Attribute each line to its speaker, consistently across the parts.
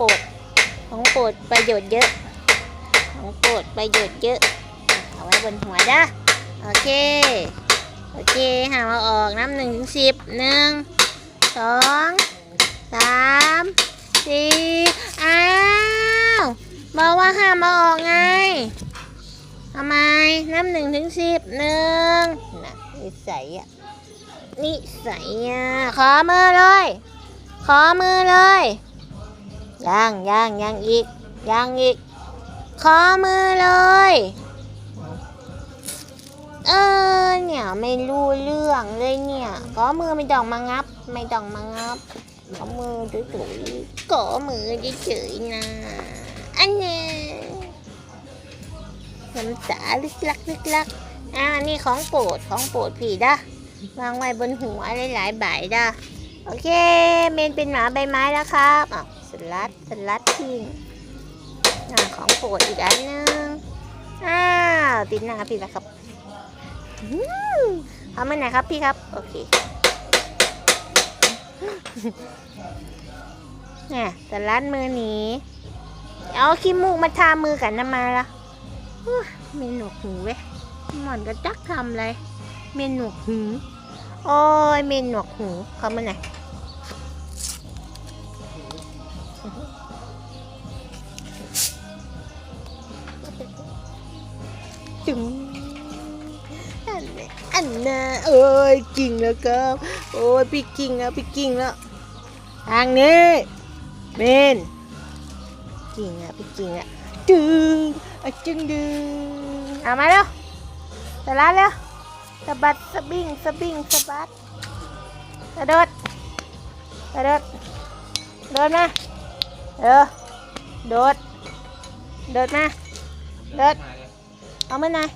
Speaker 1: โปรดของโปรดประโยชน์เยอะ ของโปรดประโยชน์เยอะเอาไว้บนหัวจ้ะโอเค โอเคหามาออกน้ำหนึ่งถึงสิบหนึ่งสองสามสี่อ้าวบอกว่าห้ามมาออกไงทำไมน้ำหนึ่งถึงสิบหนึ่งน่ะนิสัยอะนิสัยอะขอมือเลย ขอมือเลย ยังยังยังอีกยังอีก ขอมือเลย เออเนี่ยไม่รู้เรื่องเลยเนี่ยขอมือไม่ต้องมางับ ไม่ต้องมางับขอมือเฉยๆขอมือเฉยๆนะอันเนี้ยน้ำตาลึกลักลึกลักอ่านี่ของโปรดของโปรดผีด้ะวางไว้บนหัวหลายๆใบด้ะโอเค เมนเป็นหมาใบไม้แล้วครับ ลัดสลัดทิ้งอของโปรดอีกอันหนึงอ้าวติดหน้าพี่แล้วครับอืมเอามไหนครับพี่ครับ โอเคเนี่ยแต่ลัดมือหนีเอาขี้มูกมาทามือกันน้ำมาละอุ๊ยมีหนวกหูเว้ยหมอนก็จักทำอะไร เมนหนวกหูโอ้ยเมนหนวกหูเขามาไหน จึงอันน่ะอันน่ะเอ้ยกิ่งแล้วครับ โอ้ยพี่กิ่งแล้วพี่กิ่งแล้วทางนี้เมนกิ่งอะพี่กิ่งอะดึงอะจึงดึงเอามาเร็วสลัดเร็วสะบัดสะบิงสะบิงสะบัดกระโดดกระโดดโดดมา เออ โดด โดดมา โดด เอามาหน่อย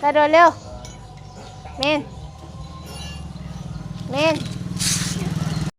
Speaker 1: กระโดดเร็ว เมน เมน